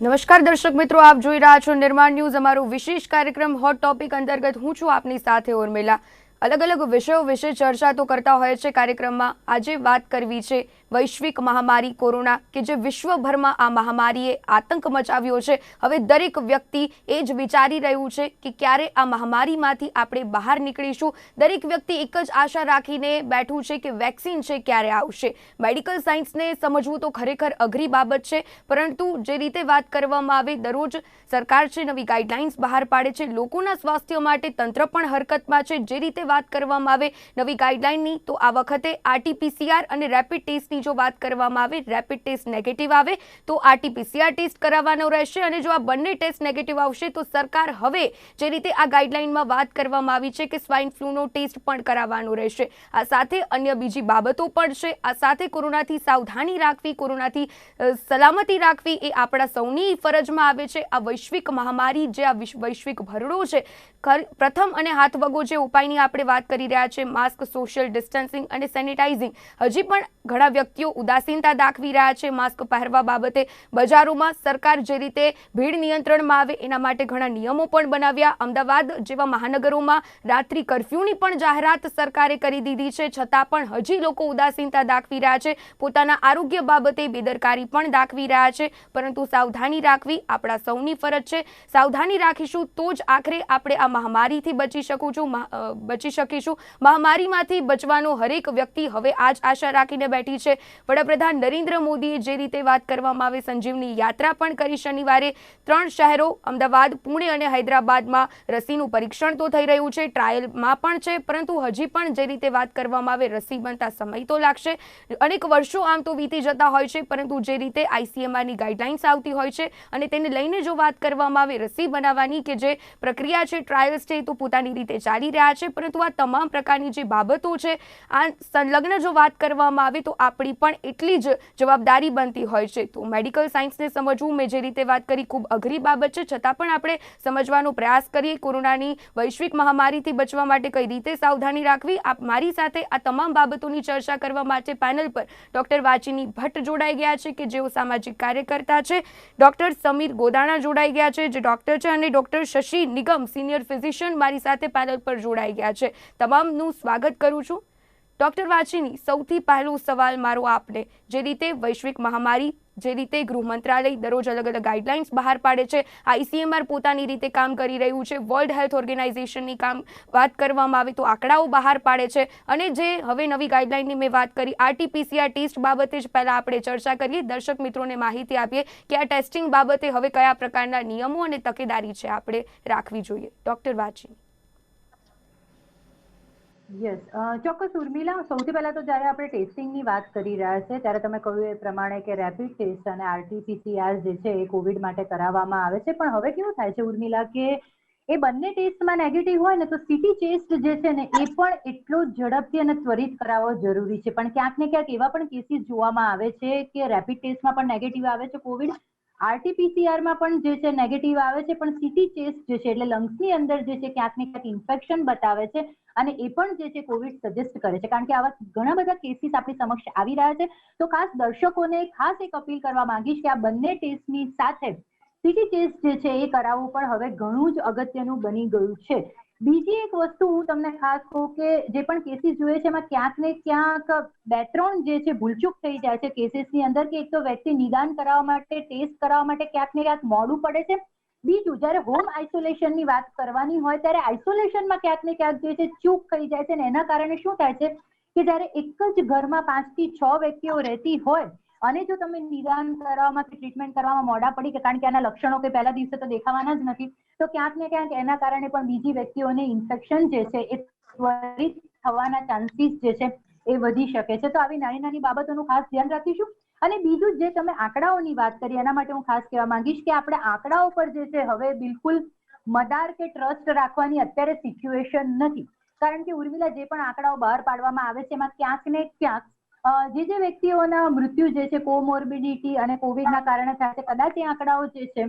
નમસ્કાર દર્શક મિત્રો, આપ જોઈ રહ્યા છો નિર્માણ ન્યૂઝ. અમારો વિશેષ કાર્યક્રમ હોટ ટોપિક અંતર્ગત હું છું આપની સાથે ઉર્મિલા. અલગ અલગ વિષયો વિશે ચર્ચા તો કરતા હોય છે, કાર્યક્રમમાં આજે વાત કરવી છે વૈશ્વિક મહામારી કોરોના કે જે વિશ્વભરમાં આ મહામારીએ આતંક મચાવ્યો છે, હવે દરેક વ્યક્તિ એ જ વિચારી રહ્યું છે કે ક્યારે આ મહામારીમાંથી આપણે બહાર નીકળીશું. દરેક વ્યક્તિ એક જ આશા રાખીને બેઠું છે કે વેક્સિન છે ક્યારે આવશે. મેડિકલ સાયન્સને સમજવું તો ખરેખર અઘરી બાબત છે, પરંતુ જે રીતે વાત કરવામાં આવે, દરરોજ સરકાર છે નવી ગાઈડલાઇન્સ બહાર પાડે છે, લોકોના સ્વાસ્થ્ય માટે તંત્ર પણ હરકતમાં છે. જે રીતે વાત કરવામાં આવે નવી ગાઈડલાઇનની તો આ વખતે આરટીપીસીઆર અને રેપિડ ટેસ્ટની જો વાત કરવામાં આવે રેપિડ ટેસ્ટ નેગેટિવ આવે, તો આરટીપીસીઆર ટેસ્ટ કરાવવાનો રહેશે અને જો આ બંને ટેસ્ટ નેગેટિવ આવશે, તો સરકાર હવે જે રીતે આ ગાઈડલાઇનમાં વાત કરવામાં આવી છે કે સ્વાઇન ફ્લૂનો ટેસ્ટ પણ કરાવવાનો રહેશે. આ સાથે અન્ય બીજી બાબતો પણ છે. આ સાથે કોરોનાથી સાવધાની રાખવી, કોરોનાથી સલામતી રાખવી એ આપણા સૌની ફરજમાં આવે છે. આ વૈશ્વિક મહામારી જે આ વૈશ્વિક ભરડો છે પ્રથમ અને હાથવગો જે ઉપાયની આપણે વાત કરી રહ્યા છે, માસ્ક સોશિયલ ડિસ્ટન્સિંગ અને સેનિટાઇઝિંગ હજી પણ ઘણા વ્યક્તિઓ ઉદાસીનતા દાખવી રહ્યા છે. માસ્ક પહેરવા બાબતે બજારોમાં સરકાર જે રીતે ભીડ નિયંત્રણમાં આવે એના માટે ઘણા નિયમો પણ બનાવ્યા. અમદાવાદ જેવા મહાનગરોમાં રાત્રિ કર્ફ્યુની પણ જાહેરાત સરકારે કરી દીધી છે. છતાં પણ હજી લોકો ઉદાસીનતા દાખવી રહ્યા છે. પોતાના આરોગ્ય બાબતે બેદરકારી પણ દાખવી રહ્યા છે. પરંતુ સાવધાની રાખવી આપણા સૌની ફરજ છે. સાવધાની રાખીશું તો જ આખરે આપણે આ મહામારીથી બચી શકું છું બચી શકીશું. મહામારીમાંથી બચવાનો હરેક વ્યક્તિ હવે આ જ આશા રાખીને બેઠી છે. વડાપ્રધાન નરેન્દ્ર મોદીએ જે રીતે વાત કરવામાં આવે, સંજીવની યાત્રા પણ કરી શનિવારે. ત્રણ શહેરો, અમદાવાદ, પુણે અને હૈદરાબાદમાં રસીનું પરીક્ષણ તો થઈ રહ્યું છે, ટ્રાયલમાં પણ છે, પરંતુ હજી પણ જે રીતે વાત કરવામાં આવે, રસી બનતા સમય તો લાગશે. અનેક વર્ષો આમ તો વીતી જતા હોય છે, પરંતુ જે રીતે આઈસીએમઆરની ગાઈડલાઇન્સ આવતી હોય છે અને તેને લઈને જો વાત કરવામાં આવે, રસી બનાવવાની કે જે પ્રક્રિયા છે, ટ્રાયલ્સ છે તો પોતાની રીતે ચાલી રહ્યા છે, પરંતુ આ તમામ પ્રકારની જે બાબતો છે, આ સંલગ્ન જો વાત કરવામાં આવે તો આપણી પણ એટલી જ જવાબદારી બનતી હોય છે. તો મેડિકલ સાયન્સને સમજવું મેં જે રીતે વાત કરી ખૂબ અઘરી બાબત છે. છતાં પણ આપણે સમજવાનો પ્રયાસ કરીએ. કોરોનાની વૈશ્વિક મહામારીથી બચવા માટે કઈ રીતે સાવધાની રાખવી? આપ મારી સાથે આ તમામ બાબતોની ચર્ચા કરવા માટે પેનલ પર ડૉક્ટર વાચિની ભટ્ટ જોડાઈ ગયા છે કે જેઓ સામાજિક કાર્યકર્તા છે. ડૉક્ટર સમીર ગોદાણા જોડાઈ ગયા છે, જે ડૉક્ટર છે અને ડૉક્ટર શશી નિગમ સિનિયર ફિઝિશિયન મારી સાથે પેનલ પર જોડાઈ ગયા છે. તમામનું સ્વાગત કરું છું. ડોક્ટર વાચીની સૌથી પહેલો સવાલ મારો આપને. જે રીતે વૈશ્વિક મહામારી, જે રીતે ગૃહ મંત્રાલય દરરોજ અલગ અલગ ગાઈડલાઇન્સ બહાર પાડે છે આઈસીએમઆર પોતાની રીતે કામ કરી રહ્યું છે વર્લ્ડ હેલ્થ ઓર્ગેનાઇઝેશનની કામ વાત કરવામાં આવે તો આંકડાઓ બહાર પાડે છે. અને જે હવે નવી ગાઈડલાઇનની મેં વાત કરી આરટીપીસીઆર ટેસ્ટ બાબતે જ પહેલાં આપણે ચર્ચા કરીએ. દર્શક મિત્રોને માહિતી આપીએ કે આ ટેસ્ટિંગ બાબતે હવે કયા પ્રકારના નિયમો અને તકેદારી છે આપણે રાખવી જોઈએ. ડૉક્ટર વાચી યસ ચોક્કસ ઉર્મિલા, સૌથી પહેલા તો જ્યારે આપણે ટેસ્ટિંગની વાત કરી રહ્યા છે, ત્યારે તમે કહ્યું એ પ્રમાણે કે રેપિડ ટેસ્ટ અને આરટીપીસીઆર જે છે એ કોવિડ માટે કરાવવામાં આવે છે. પણ હવે કેવું થાય છે ઉર્મિલા કે એ બંને ટેસ્ટમાં નેગેટિવ હોય ને તો સિટી ટેસ્ટ જે છે ને એ પણ એટલો ઝડપથી અને ત્વરિત કરાવવો જરૂરી છે. પણ ક્યાંક ને ક્યાંક એવા પણ કેસીસ જોવામાં આવે છે કે રેપિડ ટેસ્ટમાં પણ નેગેટિવ આવે છે કોવિડ આરટીપીસીઆરમાં પણ જે છે નેગેટિવ આવે છે, પણ સિટી ચેસ્ટ જે છે, એટલે લંગ્સની અંદર જે છે ક્યાંક ને ક્યાંક ઇન્ફેક્શન બતાવે છે અને એ પણ જે છે કોવિડ સજેસ્ટ કરે છે. કારણ કે આવા ઘણા બધા કેસીસ આપણી સમક્ષ આવી રહ્યા છે. તો ખાસ દર્શકોને ખાસ એક અપીલ કરવા માંગીશ કે આ બંને ટેસ્ટની સાથે સિટી ટેસ્ટ જે છે એ કરાવવું પણ હવે ઘણું જ અગત્યનું બની ગયું છે. બીજી એક વસ્તુ હું તમને ખાસ કહું કે જે પણ કેસીસ જોઈએ છે, એમાં ક્યાંક ને ક્યાંક બે ત્રણ જે છે, ભૂલચૂક થઈ જાય છે કેસીસની અંદર કે એક તો વ્યક્તિ નિદાન કરાવવા માટે ટેસ્ટ કરાવવા માટે ક્યાંક ને ક્યાંક મોડું પડે છે. બીજું, જ્યારે હોમ આઇસોલેશનની વાત કરવાની હોય, ત્યારે આઇસોલેશનમાં ક્યાંક ને ક્યાંક જે છે, ચૂક થઈ જાય છે અને એના કારણે શું થાય છે કે જ્યારે એક જ ઘરમાં પાંચથી છ વ્યક્તિઓ રહેતી હોય અને જો તમે નિદાન કરવામાં કે ટ્રીટમેન્ટ કરવામાં મોડા પડી કે કારણ કે આના લક્ષણો કે પહેલા દિવસે તો દેખાવાના જ નથી, તો ક્યાંક ને ક્યાંક એના કારણે પણ બીજી વ્યક્તિઓને ઇન્ફેક્શન જે છે એ ત્વરિત થવાના ચાન્સીસ જે છે એ વધી શકે છે. તો આવી નાની નાની બાબતોનું ખાસ ધ્યાન રાખીશું. અને બીજું જે તમે આંકડાઓની વાત કરી, એના માટે હું ખાસ કહેવા માંગીશ કે આપણે આંકડાઓ પર જે છે હવે બિલકુલ મદાર કે ટ્રસ્ટ રાખવાની અત્યારે સિચ્યુએશન નથી. કારણ કે ઉર્મિલા જે પણ આંકડાઓ બહાર પાડવામાં આવે છે, એમાં ક્યાંક ને ક્યાંક જે જે વ્યક્તિઓના મૃત્યુ જે છે, કોમોર્બિડિટી અને કોવિડના કારણે થાય છે, કદાચ એ આંકડાઓ જે છે,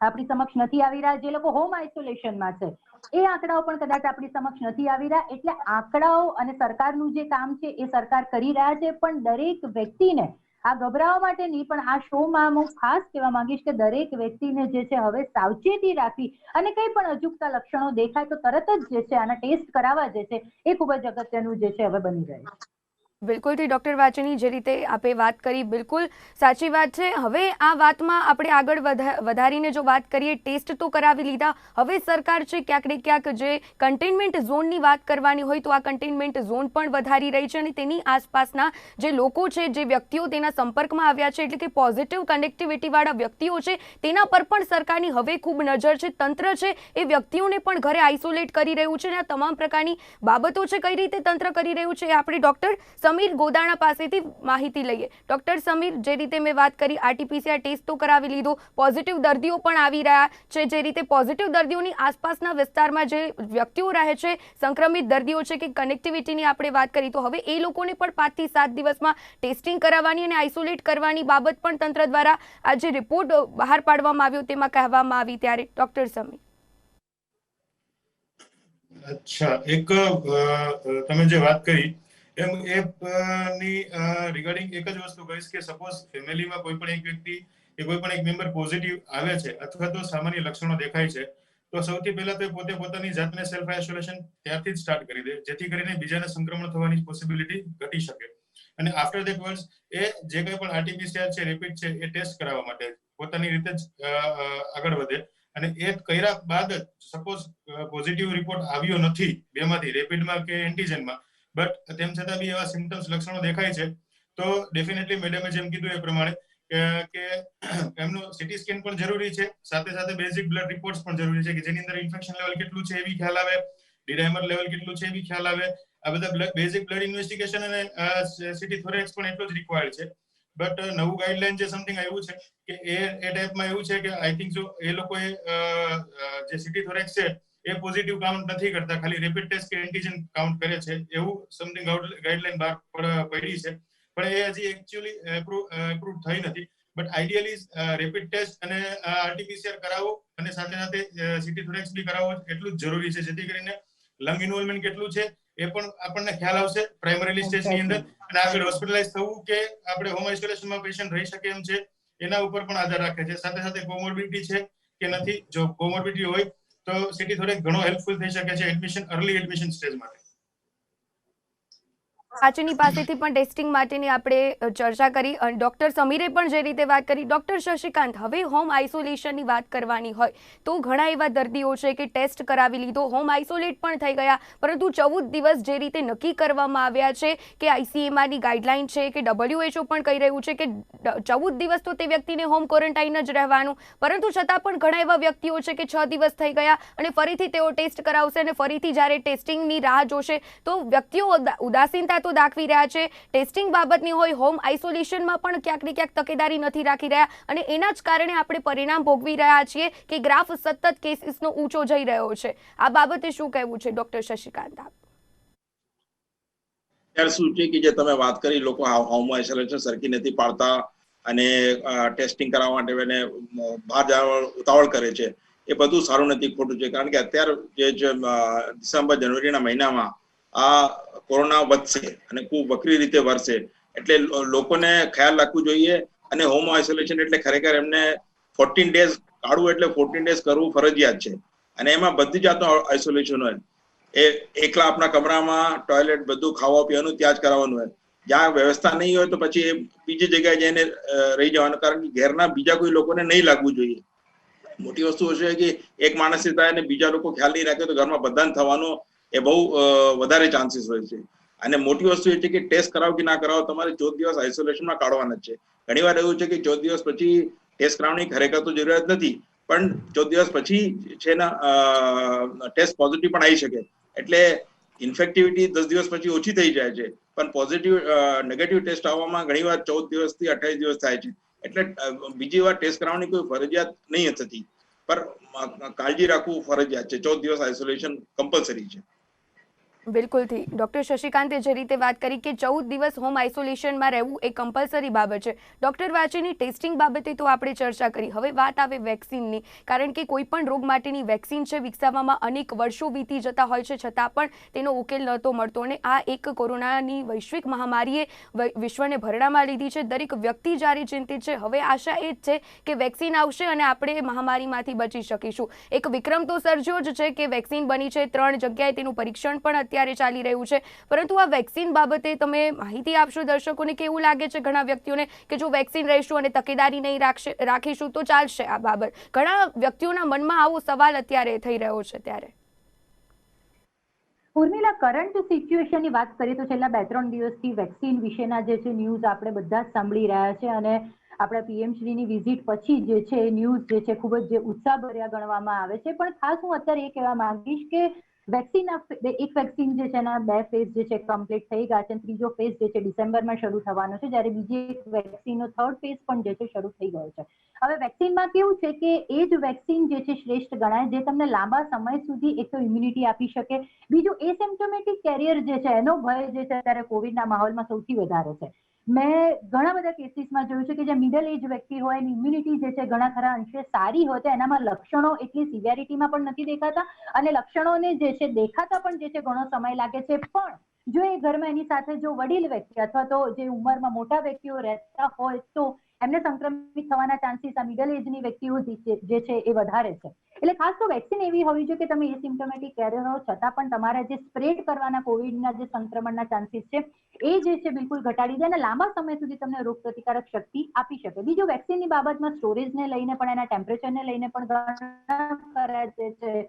આપણી સમક્ષ નથી આવી રહ્યા, જે લોકો હોમ આઇસોલેશનમાં છે, એ આંકડાઓ પણ કદાચ આપણી સમક્ષ નથી આવી રહ્યા. એટલે આંકડાઓ અને સરકારનું જે કામ છે, એ સરકાર કરી રહ્યા છે, પણ દરેક વ્યક્તિને આ ગભરાવા માટે નહીં, પણ આ શોમાં હું ખાસ કહેવા માંગીશ કે દરેક વ્યક્તિને જે છે, હવે સાવચેતી રાખવી અને કંઈ પણ અજુગતા લક્ષણો દેખાય તો તરત જ જે છે, આના ટેસ્ટ કરાવવા જે છે, એ ખૂબ જ અગત્યનું જે છે, હવે બની રહે છે. બિલકુલથી ડૉક્ટર વાચની જે રીતે આપે વાત કરી, બિલકુલ સાચી વાત છે. હવે આ વાતમાં આપણે આગળ વધા- વધારીને જો વાત કરીએ, ટેસ્ટ તો કરાવી લીધા. હવે સરકાર છે, ક્યાંક ક્યાંક જે કન્ટેનમેન્ટ ઝોનની વાત કરવાની હોય તો આ કન્ટેનમેન્ટ ઝોન પણ વધારી રહી છે અને તેની આસપાસના જે લોકો છે, જે વ્યક્તિઓ તેના સંપર્કમાં આવ્યા છે, એટલે કે પોઝિટિવ કનેક્ટિવિટીવાળા વ્યક્તિઓ છે, તેના પર પણ સરકારની હવે ખૂબ નજર છે. તંત્ર છે, એ વ્યક્તિઓને પણ ઘરે આઇસોલેટ કરી રહ્યું છે અને તમામ પ્રકારની બાબતો છે, કઈ રીતે તંત્ર કરી રહ્યું છે આપણે ડૉક્ટર સમીર ગોદાણા પાસેથી માહિતી લઈએ. ડૉક્ટર સમીર, જે રીતે મેં વાત કરી, આરટીપીસીઆર ટેસ્ટ તો કરાવી લીધો, પોઝિટિવ દર્દીઓ પણ આવી રહ્યા છે. જે રીતે પોઝિટિવ દર્દીઓની આસપાસના વિસ્તારમાં જે વ્યક્તિઓ રહે છે, સંક્રમિત દર્દીઓ છે કે કનેક્ટિવિટીની આપણે વાત કરી, તો હવે એ લોકોને પણ પાંચથી સાત દિવસમાં ટેસ્ટિંગ કરાવવાની અને આઇસોલેટ કરવાની બાબત પણ તંત્ર દ્વારા આ રિપોર્ટ બહાર પાડવામાં આવ્યો તેમાં કહેવામાં આવી ત્યારે. ડૉક્ટર સમીર. અચ્છા, એક તમે જે વાત કરી એમ એ ની રિગાર્ડિંગ એક જ વસ્તુ કહીશ કે સપોઝ ફેમિલીમાં કોઈ પણ એક વ્યક્તિ કે કોઈ પણ એક મેમ્બર પોઝિટિવ આવે છે અથવા તો સામાન્ય લક્ષણો દેખાય છે, તો સૌથી પહેલા તો પોતે પોતાની જાતને સેલ્ફ આઇસોલેશન ત્યારથી જ સ્ટાર્ટ કરી દે, જેથી કરીને બીજાને સંક્રમણ થવાની પોસિબિલિટી ઘટી શકે. અને આફ્ટર ધેટ વર્સ એ જે કંઈ પણ આરટીપીસીઆર છે રેપિડ છે, એ ટેસ્ટ કરાવવા માટે પોતાની રીતે જ આગળ વધે. અને એ કર્યા બાદ જ સપોઝ પોઝિટિવ રિપોર્ટ આવ્યો નથી, બેમાંથી રેપિડમાં કે એન્ટીજનમાં બટ તેમ છતાં બી એવા સિમ્ટમ્સ લક્ષણો દેખાય છે. તો ડેફિનેટલી મેડમે જેમ કીધું એ પ્રમાણે કે એમનું સિટી સ્કેન પણ જરૂરી છે. સાથે સાથે બેઝિક બ્લડ રિપોર્ટ્સ પણ જરૂરી છે કે જેની અંદર ઇન્ફેક્શન લેવલ કેટલું છે એવી ખ્યાલ આવે. ડિડાઇમર લેવલ કેટલું છે એ બી ખ્યાલ આવે. આ બધા બેઝિક બ્લડ ઇન્વેસ્ટિગેશન અને સિટી થોરેક્સ પણ એટલું જ રિક્વાયર્ડ છે. બટ નવું ગાઈડલાઈન જે સમથિંગ આવ્યું છે કે એ એ ટાઈપમાં એવું છે કે આઈ થિંક જો એ લોકોએ જે સિટી થોરેક્સ છે એ પોઝિટિવ કાઉન્ટ નથી કરતા. ખાલી રેપિડ ટેસ્ટ કે એન્ટીજન કાઉન્ટ કરે છે. એવું સમથિંગ ગાઈડલાઈન બહાર પડી છે. પણ એ હજી એકચ્યુઅલી એપ્રુવ થઈ નથી. બટ આઈડિયલી રેપિડ ટેસ્ટ અને આરટીપીસીઆર કરાવો અને સાથે સાથે સિટી થોરેક્સ બી કરાવો. એટલું જ જરૂરી છે. જેથી કરીને લંગ ઇન્વોલ્વમેન્ટ કેટલું છે એ પણ આપણને ખ્યાલ આવશે પ્રાઇમરી સ્ટેજની અંદર. અને આગળ હોસ્પિટલાઇઝ થવું કે આપણે હોમ આઇસોલેશનમાં પેશન્ટ રહી શકે એમ છે એના ઉપર પણ આધાર રાખે છે. સાથે સાથે કોમોર્બિડિટી છે કે નથી જો કોમોર્બિડિટી હોય તો સિટી થોડેક ઘણો હેલ્પફુલ થઈ શકે છે એડમિશન અર્લી એડમિશન સ્ટેજ માટે. સાચીની પાસેથી પણ ટેસ્ટિંગ માટેની આપણે ચર્ચા કરી અને ડૉક્ટર સમીરે પણ જે રીતે વાત કરી. ડૉક્ટર શશિકાંત, હવે હોમ આઇસોલેશનની વાત કરવાની હોય તો ઘણા એવા દર્દીઓ છે કે ટેસ્ટ કરાવી લીધો, હોમ આઇસોલેટ પણ થઈ ગયા, પરંતુ ચૌદ દિવસ જે રીતે નક્કી કરવામાં આવ્યા છે કે આઈસીએમઆરની ગાઈડલાઇન છે કે ડબલ્યુએચઓ પણ કહી રહ્યું છે કે ચૌદ દિવસ તો તે વ્યક્તિને હોમ ક્વોરન્ટાઇન જ રહેવાનું, પરંતુ છતાં પણ ઘણા એવા વ્યક્તિઓ છે કે છ દિવસ થઈ ગયા અને ફરીથી તેઓ ટેસ્ટ કરાવશે અને ફરીથી જ્યારે ટેસ્ટિંગની રાહ જોશે તો વ્યક્તિઓ ઉદાસીનતા તો દાખવી રહ્યા છે. ટેસ્ટિંગ બાબતની હોય, હોમ આઇસોલેશનમાં પણ ક્યાંક ને ક્યાંક તકેદારી નથી રાખી રહ્યા અને એના જ કારણે આપણે પરિણામ ભોગવી રહ્યા છીએ કે ગ્રાફ સતત કેસીસનો ઊંચો જઈ રહ્યો છે. આ બાબતે શું કહેવું છે, ડોક્ટર શશિકાંત આપ? કે જે તમે વાત કરી, લોકો હોમ આઇસોલેશન સરખી નથી પાડતા અને ટેસ્ટિંગ કરાવવા માટે એને બહાર જવા ઉતાવળ કરે છે. એ બધું સારું નથી, ખોટું છે. કારણ કે અત્યારે જે ડિસેમ્બર, જનવરીના મહિનામાં આ કોરોના વધશે અને ખૂબ વકરી રીતે વરસે એટલે લોકોને ખ્યાલ રાખવું જોઈએ અને હોમ આઇસોલેશન એટલે ખરેખર એમને ફોર્ટીન ડેઝ કાઢવું એટલે ફોર્ટીન ડેઝ કરવું ફરજિયાત છે. અને એમાં બધી જાતનું આઇસોલેશન હોય. એ, એકલા આપણા કમરામાં ટોયલેટ બધું ખાવા પીવાનું ત્યાં જ કરાવવાનું હોય. જ્યાં વ્યવસ્થા નહીં હોય તો પછી એ બીજી જગ્યાએ જઈને રહી જવાનું કારણ કે ઘરના બીજા કોઈ લોકોને નહીં લાગવું જોઈએ. મોટી વસ્તુ હશે કે એક માણસથી થાય અને બીજા લોકો ખ્યાલ નહીં રાખે તો ઘરમાં બધાને થવાનો એ બહુ વધારે ચાન્સીસ હોય છે. અને મોટી વસ્તુ એ છે કે ટેસ્ટ કરાવો કે ના કરાવો, તમારે ચૌદ દિવસ આઇસોલેશનમાં કાઢવાના જ છે. ઘણીવાર એવું છે કે ચૌદ દિવસ પછી ટેસ્ટ કરાવવાની ખરેખર તો જરૂરિયાત નથી, પણ ચૌદ દિવસ પછી છે ને ટેસ્ટ પોઝિટિવ પણ આવી શકે. એટલે ઇન્ફેક્ટિવિટી દસ દિવસ પછી ઓછી થઈ જાય છે, પણ પોઝિટિવ નેગેટિવ ટેસ્ટ આવવામાં ઘણીવાર ચૌદ દિવસથી અઠાવીસ દિવસ થાય છે. એટલે બીજી વાર ટેસ્ટ કરાવવાની કોઈ ફરજિયાત નહીં થતી પર કાળજી રાખવું ફરજિયાત છે. ચૌદ દિવસ આઇસોલેશન કમ્પલસરી છે. બિલકુલથી. ડૉક્ટર શશિકાંતે જે રીતે વાત કરી કે ચૌદ દિવસ હોમ આઇસોલેશનમાં રહેવું એ કમ્પલસરી બાબત છે. ડૉક્ટર વાંચીની ટેસ્ટિંગ બાબતે તો આપણે ચર્ચા કરી. હવે વાત આવે વેક્સિનની. કારણ કે કોઈ પણ રોગ માટેની વેક્સિન છે વિકસાવવામાં અનેક વર્ષો વીતી જતા હોય છે. છતાં પણ તેનો ઉકેલ નહોતો મળતો અને આ એક કોરોનાની વૈશ્વિક મહામારીએ વિશ્વને ભરડામાં લીધી છે. દરેક વ્યક્તિ જ્યારે ચિંતિત છે, હવે આશા એ જ છે કે વેક્સિન આવશે અને આપણે મહામારીમાંથી બચી શકીશું. એક વિક્રમ તો સર્જ્યો જ છે કે વેક્સિન બની છે, ત્રણ જગ્યાએ તેનું પરીક્ષણ પણ અત્યારે ચાલી રહ્યું છે. પરંતુ આ વેક્સિન બાબતે તમે માહિતી આપશો દર્શકોને કે એવું લાગે છે ઘણા વ્યક્તિઓને કે જો વેક્સિન રહીશું અને તકેદારી નહીં રાખશે, રાખીશું તો ચાલશે આ બાબત. ઘણા વ્યક્તિઓના મનમાં આવો સવાલ અત્યારે થઈ રહ્યો છે ત્યારે. ઉર્મિલા કરંટ સિચ્યુએશનની વાત કરીએ તો છેલ્લા બે ત્રણ દિવસથી વેક્સિન વિશેના જે છે ન્યૂઝ આપણે બધા જ સાંભળી રહ્યા છે અને આપણા પીએમ શ્રીની વિઝિટ પછી જે છે ન્યૂઝ જે છે ખૂબ જે ઉત્સાહભર્યા ગણવામાં આવે છે. પણ ખાસ હું અત્યારે એ કહેવા માંગીશ કે વેક્સિન એક વેક્સિન જે છે એના બે ફેઝ જે છે કમ્પ્લીટ થઈ ગયા છે ત્રીજો ફેઝ જે છે ડિસેમ્બરમાં શરૂ થવાનો છે, જ્યારે બીજી એક વેક્સિનનો થર્ડ ફેઝ પણ જે છે શરૂ થઈ ગયો છે. હવે વેક્સિનમાં કેવું છે કે એ જ વેક્સિન જે છે શ્રેષ્ઠ ગણાય, જે તમને લાંબા સમય સુધી એક તો ઇમ્યુનિટી આપી શકે. બીજું એસિમ્પ્ટોમેટિક કેરિયર જે છે, એનો ભય જે છે અત્યારે કોવિડના માહોલમાં સૌથી વધારે છે. મેં ઘણા બધા કેસીસમાં જોયું છે કે જે મિડલ એજ વ્યક્તિ હોય, એની ઇમ્યુનિટી જે છે ઘણા ખરા અંશે સારી હોય, તો એનામાં લક્ષણો એટલી સિવિયરિટીમાં પણ નથી દેખાતા અને લક્ષણોને જે છે દેખાતા પણ જે છે ઘણો સમય લાગે છે. પણ જો એ ઘરમાં એની સાથે જો વડીલ વ્યક્તિ અથવા તો જે ઉંમરમાં મોટા વ્યક્તિઓ રહેતા હોય તો એમને સંક્રમિત થવાના ચાન્સીસ આ મિડલ એજની વ્યક્તિઓ જે છે- એ વધારે છે. એટલે ખાસ તો વેક્સિન એવી હોવી જોઈએ કે તમે એસિમ્પ્ટોમેટિક કેરિયર હો છતાં પણ તમારા જે સ્પ્રેડ કરવાના કોવિડના જે સંક્રમણના ચાન્સીસ છે, એ જે છે બિલકુલ ઘટાડી દે અને લાંબા સમય સુધી તમને રોગ પ્રતિકારક શક્તિ આપી શકે. બીજું વેક્સિનની બાબતમાં સ્ટોરેજને લઈને પણ એના ટેમ્પરેચરને લઈને પણ ઘણા છે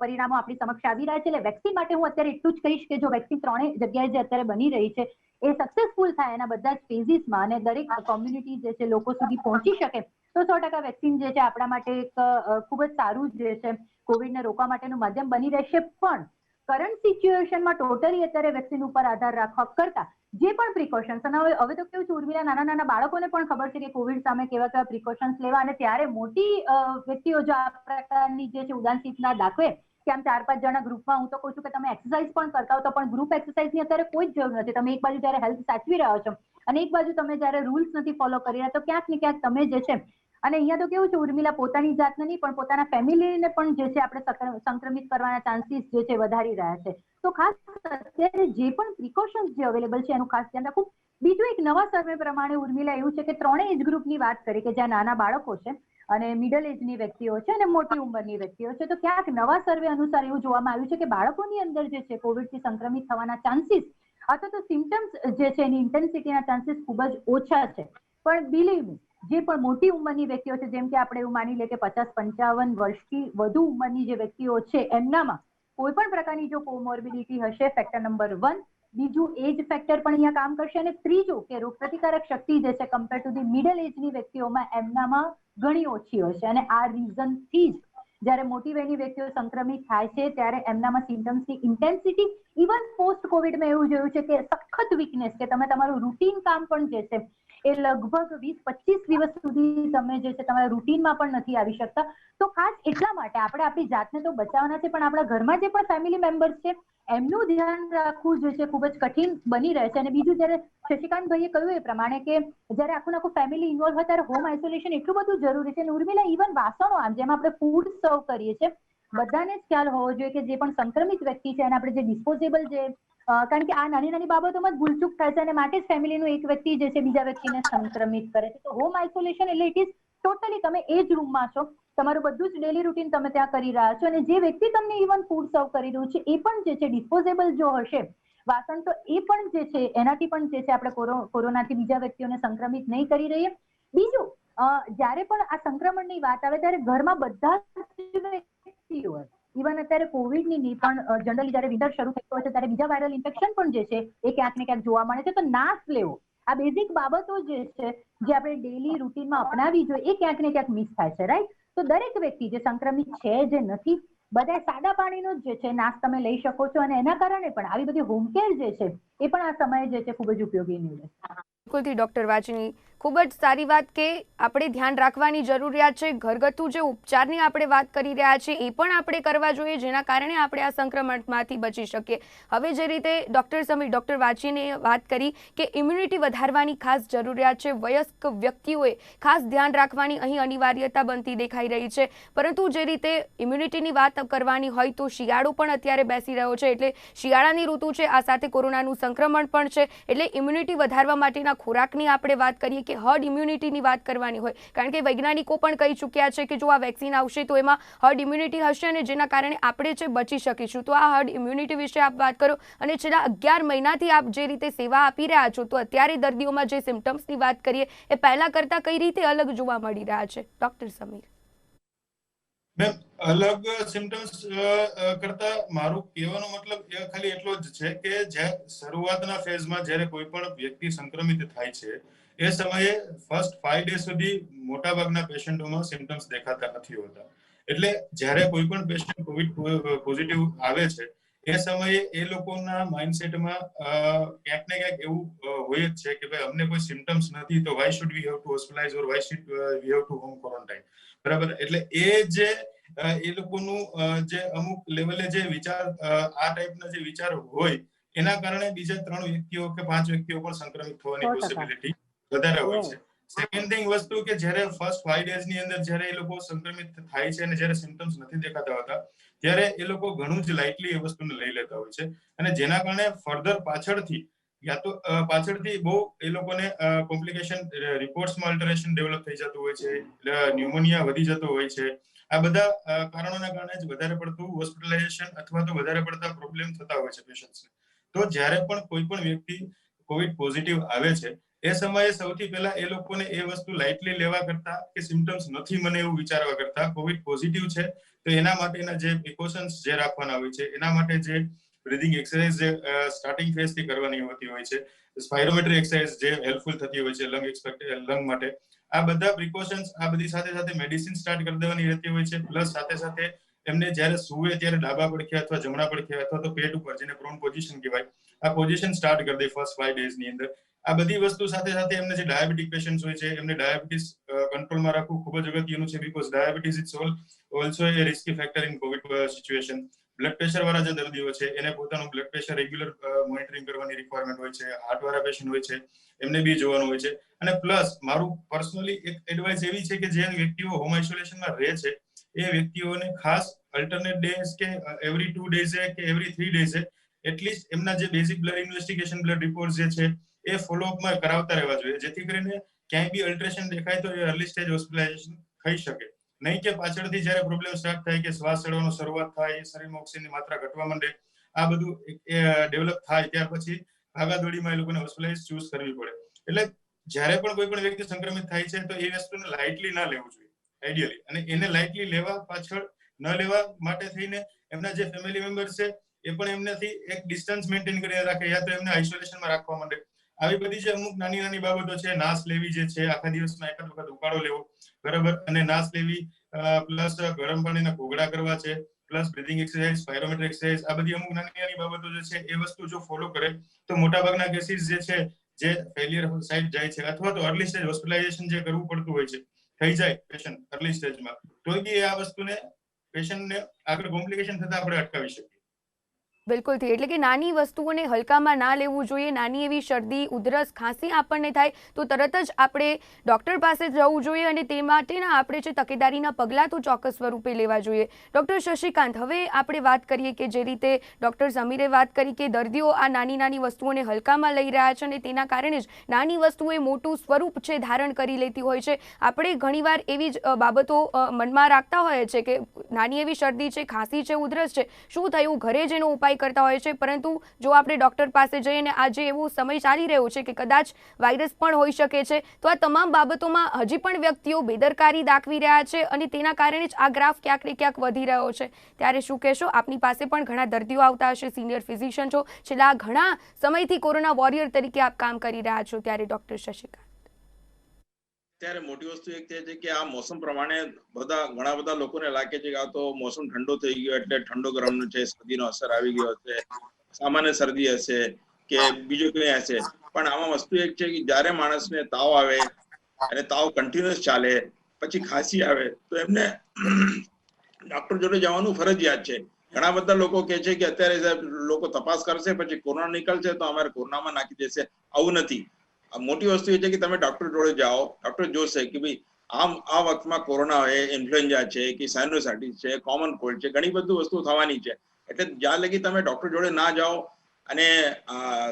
પરિણામો આપણી સમક્ષ આવી રહ્યા છે. એટલે વેક્સિન માટે હું અત્યારે એટલું જ કહીશ કે જો વેક્સિન ત્રણેય જગ્યાએ જે અત્યારે બની રહી છે એ સક્સેસફુલ થાય એના બધા જ ફેઝિસમાં અને દરેક કોમ્યુનિટી જે છે લોકો સુધી પહોંચી શકે તો સો ટકા વેક્સિન જે છે આપણા માટે એક ખૂબ જ સારું જે છે. કોવિડને રોકવા માટેનું માધ્યમ બની રહેશે પણ કરંટ સિચ્યુએશનમાં ટોટલી અત્યારે વેક્સિન ઉપર આધાર રાખવા કરતા જે પણ પ્રિકોશન્સ અને હવે હવે તો કેવું છે, ઉર્મિલા, નાના નાના બાળકોને પણ ખબર છે કે કોવિડ સામે કેવા કેવા પ્રિકોશન્સ લેવા અને ત્યારે મોટી વ્યક્તિઓ જો આ પ્રકારની જે છે ઉદાસીનતા દાખવે કે આમ ચાર પાંચ જણા ગ્રુપમાં હું તો કહું છું કે તમે એક્સરસાઇઝ પણ કરતા હો તો પણ ગ્રુપ એક્સરસાઇઝની અત્યારે કોઈ જ જરૂર નથી. તમે એક બાજુ જ્યારે હેલ્થ સાચવી રહ્યા છો અને એક બાજુ તમે જ્યારે રૂલ્સ નથી ફોલો કરી રહ્યા, તો ક્યાંક ને ક્યાંક તમે જે છે અને અહીંયા તો કેવું છે, ઉર્મિલા પોતાની જાતને નહીં, પણ પોતાના ફેમિલીને પણ જે છે આપણે સંક્રમિત કરવાના ચાન્સીસ જે છે વધારી રહ્યા છે. તો ખાસ અત્યારે જે પણ પ્રિકોશન્સ જે અવેલેબલ છે, એનું ખાસ ધ્યાન રાખવું. બીજું એક નવા સર્વે પ્રમાણે ઉર્મિલા એવું છે કે ત્રણેય એજ ગ્રુપની વાત કરી કે જ્યાં નાના બાળકો છે અને મિડલ એજની વ્યક્તિઓ છે અને મોટી ઉંમરની વ્યક્તિઓ છે. તો ક્યાંક નવા સર્વે અનુસાર એવું જોવામાં આવ્યું છે કે બાળકોની અંદર જે છે કોવિડથી સંક્રમિત થવાના ચાન્સીસ અથવા તો સિમ્ટમ્સ જે છે એની ઇન્ટેન્સિટીના ચાન્સીસ ખૂબ જ ઓછા છે. પણ બિલીવ જે પણ મોટી ઉંમરની વ્યક્તિઓ છે, જેમ કે આપણે એવું માની લે કે પચાસ પંચાવન વર્ષથી વધુ ઉંમરની જે વ્યક્તિઓ છે, એમનામાં કોઈ પણ પ્રકારની જો કોમોર્બિડિટી હશે ફેક્ટર નંબર વન બીજું એજ ફેક્ટર પણ અહીંયા કામ કરશે અને ત્રીજું કે રોગ પ્રતિકારક શક્તિ જે છે કમ્પેર ટુ ધી મિડલ એજની વ્યક્તિઓમાં એમનામાં ઘણી ઓછી હશે અને આ રીઝનથી જ જ્યારે મોટી વયની વ્યક્તિઓ સંક્રમિત થાય છે, ત્યારે એમનામાં સિમ્ટમ્સની ઇન્ટેન્સિટી ઇવન પોસ્ટ કોવિડમાં એવું જોયું છે કે સખત વીકનેસ કે તમે તમારું રૂટીન કામ પણ જે છે એ લગભગ વીસ પચીસ દિવસ સુધી તમે જે છે તમારા રૂટીનમાં પણ નથી આવી શકતા. તો ખાસ એટલા માટે આપણે આપણી જાતને તો બચાવવાના છે, પણ આપણા ઘરમાં જે પણ ફેમિલી મેમ્બર્સ છે, એમનું ધ્યાન રાખવું જે છે ખૂબ જ કઠિન બની રહે છે. અને બીજું જ્યારે શશિકાંતભાઈએ કહ્યું એ પ્રમાણે કે જ્યારે આખું આખું ફેમિલી ઇન્વોલ્વ હોય ત્યારે હોમ આઇસોલેશન એટલું બધું જરૂરી છે. અને ઉર્મિલા ઇવન વાસણો આમ જેમ આપણે ફૂડ સર્વ કરીએ છીએ, બધાને જ ખ્યાલ હોવો જોઈએ કે જે પણ સંક્રમિત વ્યક્તિ છે એને આપણે જે ડિસ્પોઝેબલ જે કારણ કે આ નાની નાની બાબતોમાં જ ભૂલચૂક થાય છે અને માટે જ ફેમિલીનું એક વ્યક્તિ જે છે બીજા વ્યક્તિને સંક્રમિત કરે છે. તો હોમ આઇસોલેશન એટલે ઇટ ઇઝ ટોટલી તમે એ જ રૂમમાં છો. તમારું બધું જ ડેલી રૂટીન તમે ત્યાં કરી રહ્યા છો અને જે વ્યક્તિ તમને ઇવન ફૂડ સર્વ કરી રહ્યું છે એ પણ જે છે ડિસ્પોઝેબલ જો હશે, વાસણ તો એ પણ જે છે એનાથી પણ જે છે આપણે કોરો- કોરોનાથી બીજા વ્યક્તિઓને સંક્રમિત નહીં કરી રહીએ. બીજું જ્યારે પણ આ સંક્રમણની વાત આવે ત્યારે ઘરમાં બધા જ વ્યક્તિઓ ઇવન અત્યારે કોવિડની ની પણ જનરલી જ્યારે વિન્ટર શરૂ થતો હોય છે, ત્યારે બીજા વાયરલ ઇન્ફેક્શન પણ જે છે, એ ક્યાંક ને ક્યાંક જોવા મળે છે. તો નાશ લેવો. આ બેઝિક બાબતો જે છે, જે આપણે ડેલી રૂટીનમાં અપનાવી જોઈએ, એ ક્યાંક ને ક્યાંક મિસ થાય છે રાઈટ તો દરેક વ્યક્તિ જે સંક્રમિત છે, જે નથી, બધા સાદા પાણીનો જ છે, નાશ તમે લઈ શકો છો. અને એના કારણે પણ આવી બધી હોમ કેર જે છે, એ પણ આ સમયે જે છે, ખૂબ જ ઉપયોગી નીવડે બિલકુલથી ડોક્ટર વાચની ખૂબ જ સારી વાત કે આપણે ધ્યાન રાખવાની જરૂરિયાત છે. ઘરગથ્થુ જે ઉપચારની આપણે વાત કરી રહ્યા છીએ, એ પણ આપણે કરવા જોઈએ, જેના કારણે આપણે આ સંક્રમણમાંથી બચી શકીએ. હવે જે રીતે ડૉક્ટર સમીર, ડૉક્ટર વાંચીને વાત કરી કે ઇમ્યુનિટી વધારવાની ખાસ જરૂરિયાત છે. વયસ્ક વ્યક્તિઓએ ખાસ ધ્યાન રાખવાની અહીં અનિવાર્યતા બનતી દેખાઈ રહી છે. પરંતુ જે રીતે ઇમ્યુનિટીની વાત કરવાની હોય તો શિયાળો પણ અત્યારે બેસી રહ્યો છે. એટલે શિયાળાની ઋતુ છે, આ સાથે કોરોનાનું સંક્રમણ પણ છે. એટલે ઇમ્યુનિટી વધારવા માટેના ખોરાકની આપણે વાત કરીએ કે હર્ડ ઇમ્યુનિટીની વાત કરવાની હોય. કારણ કે વૈજ્ઞાનિકો પણ કહી ચૂક્યા છે કે જો આ વેક્સિન આવશે તો એમાં હર્ડ ઇમ્યુનિટી હશે અને જેના કારણે આપણે છે બચી શકીશું. તો આ હર્ડ ઇમ્યુનિટી વિશે આપ વાત કરો અને છેલ્લા અગિયાર મહિનાથી આપ જે રીતે સેવા આપી રહ્યા છો, તો અત્યારે દર્દીઓમાં જે સિમ્ટમ્સની વાત કરીએ, એ પહેલાં કરતાં કઈ રીતે અલગ જોવા મળી રહ્યા છે? ડૉક્ટર સમીર. અલગ સિમ્ટમ્સ કરતા મારું કહેવાનો મતલબ એ ખાલી એટલો જ છે કે જે શરૂઆતના ફેઝમાં જ્યારે કોઈ પણ વ્યક્તિ સંક્રમિત થાય છે એ સમયે ફર્સ્ટ ફાઈવ ડે સુધી મોટાભાગના પેશન્ટોમાં સિમ્ટમ્સ દેખાતા નથી હોતા. એટલે જ્યારે કોઈ પણ પેશન્ટ કોવિડ પોઝિટિવ આવે છે એ સમયે એ લોકોના માઇન્ડસેટમાં ક્યાંક ને ક્યાંક એવું હોય જ છે કે ભાઈ અમને કોઈ સિમ્ટમ્સ નથી તો why should we have to hospitalise or why should we have to home quarantine બરાબર? એટલે એ જે એ લોકોનું જે અમુક લેવલે જે વિચાર આ ટાઈપના જે વિચાર હોય એના કારણે બીજા ત્રણ વ્યક્તિઓ કે પાંચ વ્યક્તિઓ પણ સંક્રમિત થવાની પોસિબિલિટી વધારે હોય છે. સેકન્ડ થિંગ વસ્તુ કે જ્યારે ફર્સ્ટ ફાઈવ ડેઝની અંદર જ્યારે એ લોકો સંક્રમિત થાય છે અને જ્યારે સિમ્ટમ્સ નથી દેખાતા હોતા ત્યારે એ લોકો ઘણું જ લાઇટલી એ વસ્તુને લઈ લેતા હોય છે. અને જેના કારણે ફર્ધર પાછળથી યા તો પાછળથી બહુ એ લોકોને કોમ્પ્લિકેશન રિપોર્ટ્સમાં અલ્ટરેશન ડેવલપ થઈ જતું હોય છે ન્યુમોનિયા વધી જતો હોય છે. આ બધા કારણોના કારણે જ વધારે પડતું હોસ્પિટલાઇઝેશન અથવા તો વધારે પડતા પ્રોબ્લેમ થતા હોય છે પેશન્ટ્સને તો જ્યારે પણ કોઈ પણ વ્યક્તિ કોવિડ પોઝિટિવ આવે છે એ સમયે સૌથી પહેલા એ લોકોને એ વસ્તુ લાઇટલી લેવા કરતા કે સિમ્ટમ્સ નથી મને એવું વિચારવા કરતા. કોવિડ પોઝિટિવ છે, તો એના માટેના જે પ્રિકોશન્સ જે રાખવાના હોય છે, એના માટે જે બ્રીધિંગ એક્સરસાઇઝ જે સ્ટાર્ટિંગ ફેઝથી કરવાની હોતી હોય છે સ્પાયરોમેટ્રી એક્સરસાઇઝ જે હેલ્પફુલ થતી હોય છે લંગ લંગ માટે. આ બધા પ્રિકોશન્સ આ બધી સાથે સાથે મેડિસિન સ્ટાર્ટ કરી દેવાની રહેતી હોય છે પ્લસ સાથે સાથે એમને જ્યારે સુવે ત્યારે ડાબા પડખે અથવા જમણા પડખે અથવા તો પેટ ઉપર, જેને પ્રોન પોઝિશન કહેવાય, આ પોઝિશન સ્ટાર્ટ કરી દે ફર્સ્ટ ફાઈવ ડેઝની અંદર. આ બધી વસ્તુ સાથે સાથે એમને જે ડાયાબિટીક પેશન્ટ હોય છે, એમને ડાયાબિટીસ કંટ્રોલમાં રાખવું ખૂબ જ અગત્યનું છે because diabetes is all also a risky factor in covid situation blood pressure વાળા જે દર્દીઓ છે, એને પોતાનું બ્લડ પ્રેશર રેગ્યુલર મોનિટરિંગ કરવાની રિક્વાયરમેન્ટ હોય છે હાર્ટ વાળા પેશન્ટ હોય છે, એમને બી જોવાનું હોય છે. અને પ્લસ મારું પર્સનલી એક એડવાઇસ એવી છે કે જે વ્યક્તિઓ હોમ આઇસોલેશનમાં રહે છે, એ વ્યક્તિઓને ખાસ અલ્ટરનેટ ડેઝ કે એવરી ટુ ડેઝે કે એવરી થ્રી ડેઝે એટલીસ્ટ એમના જે basic blood investigation blood report જે છે એ ફોલોઅપમાં કરાવતા રહેવા જોઈએ. જેથી કરીને ક્યાંય બી અલ્ટ્રેશન દેખાય તો એ અર્લી સ્ટેજ હોસ્પિટલાઇઝેશન થઈ શકે. નહીં કે પાછળથી જ્યારે પ્રોબ્લેમ સ્ટાર્ટ થાય કે શ્વાસ ચડવાનો શરૂઆત થાય શરીરમાં ઓક્સિજનની માત્રા ઘટવા માંડે આ બધું ડેવલપ થાય. ત્યાર પછી ભાગાદોડીમાં એ લોકોને હોસ્પિટલાઇઝ ચૂઝ કરવી પડે. એટલે જ્યારે પણ કોઈ પણ વ્યક્તિ સંક્રમિત થાય છે તો એ વસ્તુને લાઇટલી ના લેવું જોઈએ આઈડિયલી અને એને લાઇટલી લેવા પાછળ ન લેવા માટે થઈને એમના જે ફેમિલી મેમ્બર છે, એ પણ એમનાથી એક ડિસ્ટન્સ મેન્ટેન કરી રાખે, યા તો એમને આઇસોલેશનમાં રાખવા માંડે. આવી બધી જે અમુક નાની નાની બાબતો છે, નાશ લેવી જે છે, આખા દિવસમાં એકાદ વખત ઉકાળો લેવો, બરાબર? અને નાશ લેવી પ્લસ ગરમ પાણીના ઘોગડા કરવા છે, plus breathing exercise, spirometric exercise, આ બધી અમુક નાની નાની બાબતો જે છે, એ વસ્તુ જો ફોલો કરે, તો મોટાભાગના કેસીસ જે છે, જે ફેલિયર સાઈડ જાય છે, અથવા તો અર્લી સ્ટેજ હોસ્પિટલાઇઝેશન જે કરવું પડતું હોય છે, થઈ જાય પેશન્ટ અર્લી સ્ટેજમાં તો બી આ વસ્તુને પેશન્ટને આગળ કોમ્પ્લિકેશન થતા આપણે અટકાવી શકીએ. બિલકુલથી એટલે કે નાની વસ્તુઓને હલકામાં ના લેવું જોઈએ, નાની એવી શરદી, ઉધરસ ખાંસી આપણને થાય, તો તરત જ આપણે ડૉક્ટર પાસે જવું જોઈએ અને તે માટેના આપણે જે તકેદારીના પગલાં તો ચોક્કસ સ્વરૂપે લેવા જોઈએ. ડૉક્ટર શશિકાંત, હવે આપણે વાત કરીએ કે જે રીતે ડૉક્ટર સમીરે વાત કરી કે દર્દીઓ આ નાની નાની વસ્તુઓને હલકામાં લઈ રહ્યા છે અને તેના કારણે જ નાની વસ્તુઓ એ મોટું સ્વરૂપ છે ધારણ કરી લેતી હોય છે. આપણે ઘણીવાર એવી જ બાબતો મનમાં રાખતા હોઈએ છે કે નાની એવી શરદી છે, ખાંસી છે, ઉધરસ છે. શું થયું? ઘરે જ એનો ઉપાય કરતા હોય છે. પરંતુ જો આપણે ડૉક્ટર પાસે જઈએ ને આજે એવો સમય ચાલી રહ્યો છે કે કદાચ વાયરસ પણ હોઈ શકે છે, તો આ તમામ બાબતોમાં હજી પણ વ્યક્તિઓ બેદરકારી દાખવી રહ્યા છે અને તેના કારણે જ આ ગ્રાફ ક્યાંક ક્યાંક વધી રહ્યો છે. ત્યારે શું કહેશો? આપની પાસે પણ ઘણા દર્દીઓ આવતા હશે, સિનિયર ફિઝિશિયન છો. છેલ્લા ઘણા સમયથી કોરોના વોરિયર તરીકે આપ કામ કરી રહ્યા છો ત્યારે ડૉક્ટર શશિકાંત. ત્યારે મોટી વસ્તુ એક છે કે આ મોસમ પ્રમાણે બધા, ઘણા બધા લોકોને લાગે છે કે આ તો મોસમ ઠંડો થઈ ગયો એટલે ઠંડો ગરમ છે, શરદીનો અસર આવી ગયો છે, સામાન્ય શરદી હશે કે બીજું કંઈ હશે. પણ આમાં વસ્તુ એક છે કે જ્યારે માણસને તાવ આવે અને તાવ કન્ટિન્યુઅસ ચાલે, પછી ખાંસી આવે, તો એમને ડોક્ટર જોડે જવાનું ફરજિયાત છે. ઘણા બધા લોકો કહે છે કે અત્યારે લોકો તપાસ કરશે, પછી કોરોના નીકળશે તો અમારે કોરોનામાં નાખી દેશે. આવું નથી. મોટી વસ્તુ એ છે કે તમે ડોક્ટર જોડે જાઓ ડોક્ટર જોશે કે ભાઈ આમ, આ વખતમાં કોરોના હોય ઇન્ફ્લુએન્ઝા છે, કે સાયનોસાઇટિસ છે કોમન કોલ્ડ છે, ઘણી બધી વસ્તુ થવાની છે. એટલે જ્યાં લગી તમે ડોક્ટર જોડે ના જાઓ અને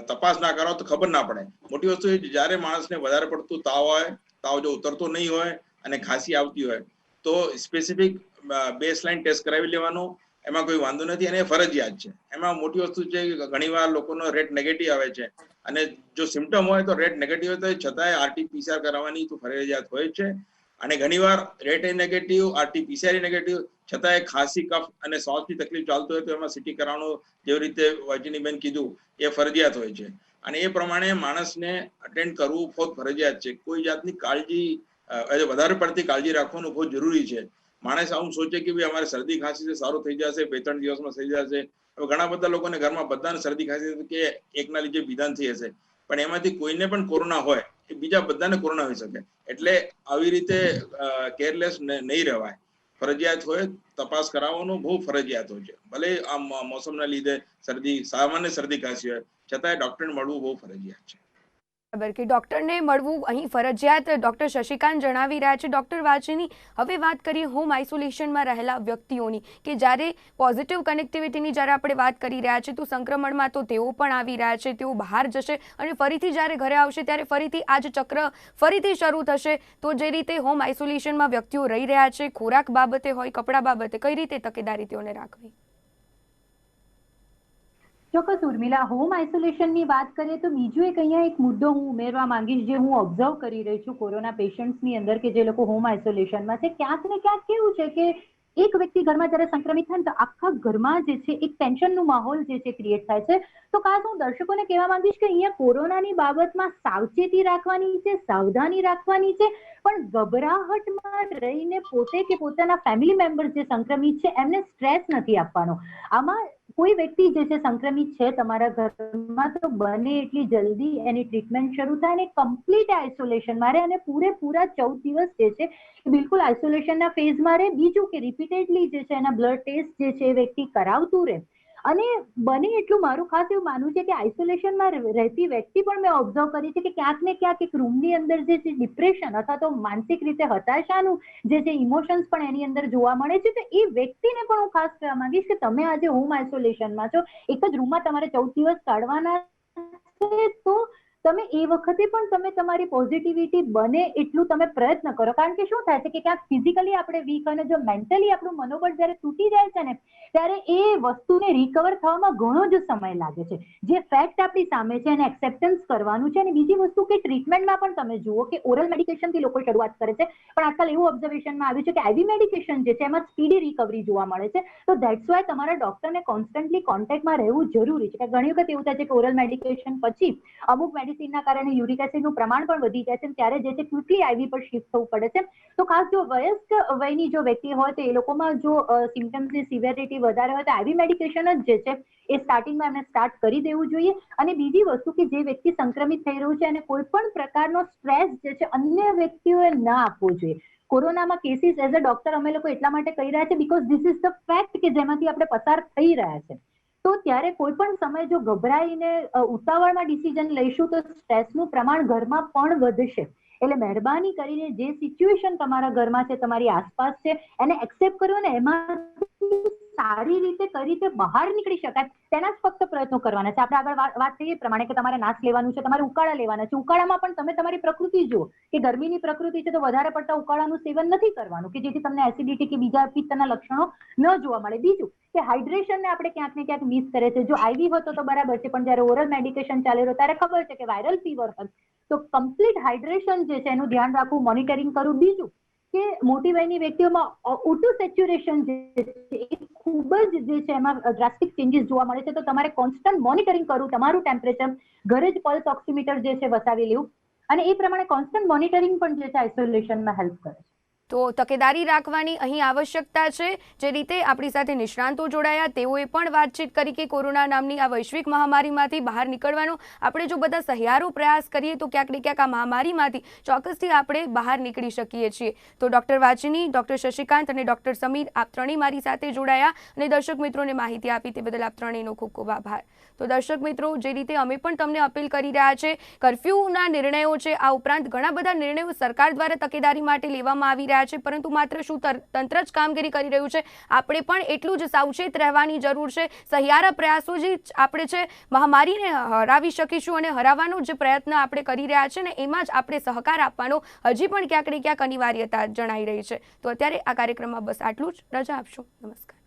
તપાસ ના કરો તો ખબર ના પડે. મોટી વસ્તુ એ જ્યારે માણસને વધારે પડતું તાવ હોય, તાવ જો ઉતરતો નહીં હોય અને ખાંસી આવતી હોય, તો સ્પેસિફિક બેસલાઇન ટેસ્ટ કરાવી લેવાનું. એમાં કોઈ વાંધો નથી અને ફરજિયાત છે. એમાં મોટી વસ્તુ છે કે ઘણીવાર લોકોનો રેટ નેગેટિવ આવે છે. અને જો સિમ્ટમ હોય તો રેટ નેગેટિવ હોય તો છતાંય આરટી પીસીઆર કરાવવાની તો ફરજિયાત હોય છે. અને ઘણીવાર રેટ એ નેગેટિવ આરટી પીસીઆર નેગેટિવ છતાંય ખાંસી, કફ અને શ્વાસની તકલીફ ચાલતું હોય તો એમાં સિટી કરાવવાનું જેવી રીતે વાજનીબેન કીધું, એ ફરજિયાત હોય છે. અને એ પ્રમાણે માણસને અટેન્ડ કરવું બહુ ફરજિયાત છે. કોઈ જાતની કાળજી વધારે પડતી કાળજી રાખવાનું બહુ જરૂરી છે. માણસ આવું સોચે કે ભાઈ અમારે શરદી ખાંસી છે, સારું થઈ જશે, બે ત્રણ દિવસમાં થઈ જશે હવે ઘણા બધા લોકોને ઘરમાં બધાને શરદી ખાંસી કે એકના લીધે વિધાન થઈ હશે પણ એમાંથી કોઈને પણ કોરોના હોય એ બીજા બધાને કોરોના હોઈ શકે. એટલે આવી રીતે કેરલેસ નહીં રહેવાય. ફરજિયાત હોય તપાસ કરાવવાનું બહુ ફરજિયાત હોય છે. ભલે આ મોસમના લીધે શરદી, સામાન્ય શરદી ખાંસી હોય. છતાંય ડોક્ટરને મળવું બહુ ફરજિયાત છે. બરાબર કે ડૉક્ટરને મળવું અહીં ફરજિયાત. ડૉક્ટર શશિકાંત જણાવી રહ્યા છે, ડૉક્ટર વાચીની હવે વાત કરીએ હોમ આઇસોલેશનમાં રહેલા વ્યક્તિઓની કે જ્યારે પોઝિટિવ કનેક્ટિવિટીની જ્યારે આપણે વાત કરી રહ્યા છીએ, તો સંક્રમણમાં તો તેઓ પણ આવી રહ્યા છે, તેઓ બહાર જશે અને ફરીથી જ્યારે ઘરે આવશે ત્યારે ફરીથી આ ચક્ર ફરીથી શરૂ થશે. તો જે રીતે હોમ આઇસોલેશનમાં વ્યક્તિઓ રહી રહ્યા છે, ખોરાક બાબતે હોય, કપડાં બાબતે, કઈ રીતે તકેદારી તેઓને રાખવી? ચોક્કસ, ઉર્મિલા. હોમ આઇસોલેશનની વાત કરીએ તો બીજો એક અહીંયા એક મુદ્દો હું ઉમેરવા માંગીશ જે હું ઓબ્ઝર્વ કરી રહી છું કોરોના પેશન્ટ્સની અંદર કે જે લોકો હોમ આઇસોલેશનમાં છે. ક્યાંક ને ક્યાંક કેવું છે કે એક વ્યક્તિ ઘરમાં જ્યારે સંક્રમિત થાય તો આખા ઘરમાં જે છે, એક ટેન્શનનું માહોલ જે છે ક્રિએટ થાય છે. તો ખાસ હું દર્શકોને કહેવા માંગીશ કે અહીંયા કોરોનાની બાબતમાં સાવચેતી રાખવાની છે, સાવધાની રાખવાની છે, પણ ગભરાહટમાં રહીને પોતે કે પોતાના ફેમિલી મેમ્બર જે સંક્રમિત છે એમને સ્ટ્રેસ નથી આપવાનો. આમાં કોઈ વ્યક્તિ જે છે સંક્રમિત છે તમારા ઘરમાં, તો બને એટલી જલ્દી એની ટ્રીટમેન્ટ શરૂ થાય અને કમ્પ્લીટ આઇસોલેશન મારે અને પૂરેપૂરા ચૌદ દિવસ જે છે એ બિલકુલ આઇસોલેશનના ફેઝમાં રહે બીજું કે રિપીટેડલી જે છે એના બ્લડ ટેસ્ટ જે છે એ વ્યક્તિ કરાવતું રહે. અને બને એટલું મારું ખાસ એવું માનવું છે કે આઇસોલેશનમાં રહેતી વ્યક્તિ પણ મેં ઓબ્ઝર્વ કરી છે કે ક્યાંક ને ક્યાંક એક રૂમની અંદર જે ડિપ્રેશન અથવા તો માનસિક રીતે હતાશાનું જે જે ઇમોશન્સ પણ એની અંદર જોવા મળે છે, તો એ વ્યક્તિને પણ હું ખાસ કહેવા માંગીશ કે તમે આજે હોમ આઇસોલેશનમાં છો, એક જ રૂમમાં તમારે ચૌદ દિવસ કાઢવાના છે, તો તમે એ વખતે પણ તમે તમારી પોઝિટિવિટી બને એટલું તમે પ્રયત્ન કરો. કારણ કે શું થાય છે કે ક્યાંક ફિઝિકલી આપણે વીક અને જો મેન્ટલી આપણું મનોબળ જ્યારે તૂટી જાય છે ને, ત્યારે એ વસ્તુને રિકવર થવામાં ઘણો જ સમય લાગે છે. જે ફેક્ટ આપણી સામે છે એને એક્સેપ્ટન્સ કરવાનું છે અને બીજી વસ્તુ કે ટ્રીટમેન્ટમાં પણ તમે જુઓ કે ઓરલ મેડિકેશનથી લોકો શરૂઆત કરે છે. પણ આજકાલ એવું ઓબ્ઝર્વેશનમાં આવ્યું છે કે આઈવી મેડિકેશન જે છે એમાં સ્પીડી રિકવરી જોવા મળે છે. તો દેટ્સ વાય તમારા ડોક્ટરને કોન્સ્ટન્ટલી કોન્ટેક્ટમાં રહેવું જરૂરી છે. કે ઘણી વખત એવું થાય છે કે ઓરલ મેડિકેશન પછી અમુક મેડિસિનના કારણે યુરિક એસિડનું પ્રમાણ પણ વધી જાય છે ત્યારે જે છે ક્વિકલી આઈવી પર શિફ્ટ થવું પડે છે. તો ખાસ જો વયસ્ક વયની જો વ્યક્તિ હોય તો એ લોકોમાં જો સિમ્ટમ્સની સિવિયરિટી વધારે હોય તો આઈવી મેડિકેશન જ જે છે એ સ્ટાર્ટિંગમાં એમને સ્ટાર્ટ કરી દેવું જોઈએ. અને બીજી વસ્તુ કે જે વ્યક્તિ સંક્રમિત થઈ રહ્યું છે અને કોઈ પણ પ્રકારનો સ્ટ્રેસ જે છે અન્ય વ્યક્તિઓએ ના આપવો જોઈએ. કોરોનામાં કેસીસ એઝ અ ડોક્ટર અમે લોકો એટલા માટે કહી રહ્યા છે because this is the fact કે જેમાંથી આપણે પસાર થઈ રહ્યા છે. તો ત્યારે કોઈ પણ સમય જો ગભરાઈને ઉતાવળમાં ડિસિઝન લઈશું તો સ્ટ્રેસનું પ્રમાણ ઘરમાં પણ વધશે. એટલે મહેરબાની કરીને જે સિચ્યુએશન તમારા ઘરમાં છે, તમારી આસપાસ છે, એને એક્સેપ્ટ કરો ને એમાં સારી રીતે કઈ રીતે બહાર નીકળી શકાય, તેના જ ફક્ત પ્રયત્નો કરવાના છે. આપણે આગળ વાત થઈ એ પ્રમાણે કે તમારે નાશ લેવાનું છે, તમારે ઉકાળા લેવાના છે. ઉકાળામાં પણ તમે તમારી પ્રકૃતિ જુઓ કે ગરમીની પ્રકૃતિ છે તો વધારે પડતા ઉકાળાનું સેવન નથી કરવાનું કે જેથી તમને એસિડિટી કે બીજા પિત્તના લક્ષણો ન જોવા મળે. બીજું કે હાઇડ્રેશનને આપણે ક્યાંક ને ક્યાંક મિસ કરે છે. જો આઈવી હતો તો બરાબર છે, પણ જ્યારે ઓરલ મેડિકેશન ચાલે રહ્યો ત્યારે ખબર છે કે વાયરલ ફીવર હોય. તો કમ્પ્લીટ હાઇડ્રેશન જે છે એનું ધ્યાન રાખવું મોનિટરિંગ કરવું. બીજું કે મોટી વયની વ્યક્તિઓમાં ઓટો સેચ્યુરેશન જે છે, એ ખૂબ જ જે છે, એમાં ડ્રાસ્ટિક ચેન્જીસ જોવા મળે છે. તો તમારે કોન્સ્ટન્ટ મોનિટરિંગ કરવું, તમારું ટેમ્પરેચર ઘરે જ પલ્સ ઓક્સિમીટર જે છે, વસાવી લેવું. અને એ પ્રમાણે કોન્સ્ટન્ટ મોનિટરિંગ પણ જે છે આઇસોલેશનમાં હેલ્પ કરે છે. તો તકેદારી રાખવાની અહીં આવશ્યકતા છે. જે રીતે આપણી સાથે નિષ્ણાંતો જોડાયા, તેઓએ પણ વાતચીત કરી કે કોરોના નામની આ વૈશ્વિક મહામારીમાંથી બહાર નીકળવાનો આપણે જો બધા સહિયારો પ્રયાસ કરીએ તો ક્યાંક ક્યાંક આ મહામારીમાંથી ચોક્કસથી આપણે બહાર નીકળી શકીએ છીએ. તો ડૉક્ટર વાચિની, ડૉક્ટર શશિકાંત અને ડૉક્ટર સમીર આપ ત્રણેય મારી સાથે જોડાયા અને દર્શક મિત્રોને માહિતી આપી તે બદલ આપ ત્રણેયનો ખૂબ ખૂબ આભાર. તો દર્શક મિત્રો, જે રીતે અમે પણ તમને અપીલ કરી રહ્યા છે, કર્ફ્યુના નિર્ણયો છે, આ ઉપરાંત ઘણા બધા નિર્ણયો સરકાર દ્વારા તકેદારી માટે લેવામાં આવી રહ્યા છે, પરંતુ માત્ર શું તર- તંત્ર જ કામગીરી કરી રહ્યું છે? આપણે પણ એટલું જ સાવચેત રહેવાની જરૂર છે. સહિયારા પ્રયાસો જે આપણે છે, મહામારીને હરાવી શકીશું અને હરાવવાનો જે પ્રયત્ન આપણે કરી રહ્યા છે ને, એમાં જ આપણે સહકાર આપવાનો હજી પણ ક્યાંક ને ક્યાંક અનિવાર્યતા જણાઈ રહી છે. તો અત્યારે આ કાર્યક્રમમાં બસ આટલું જ. રજા આપશો. નમસ્કાર.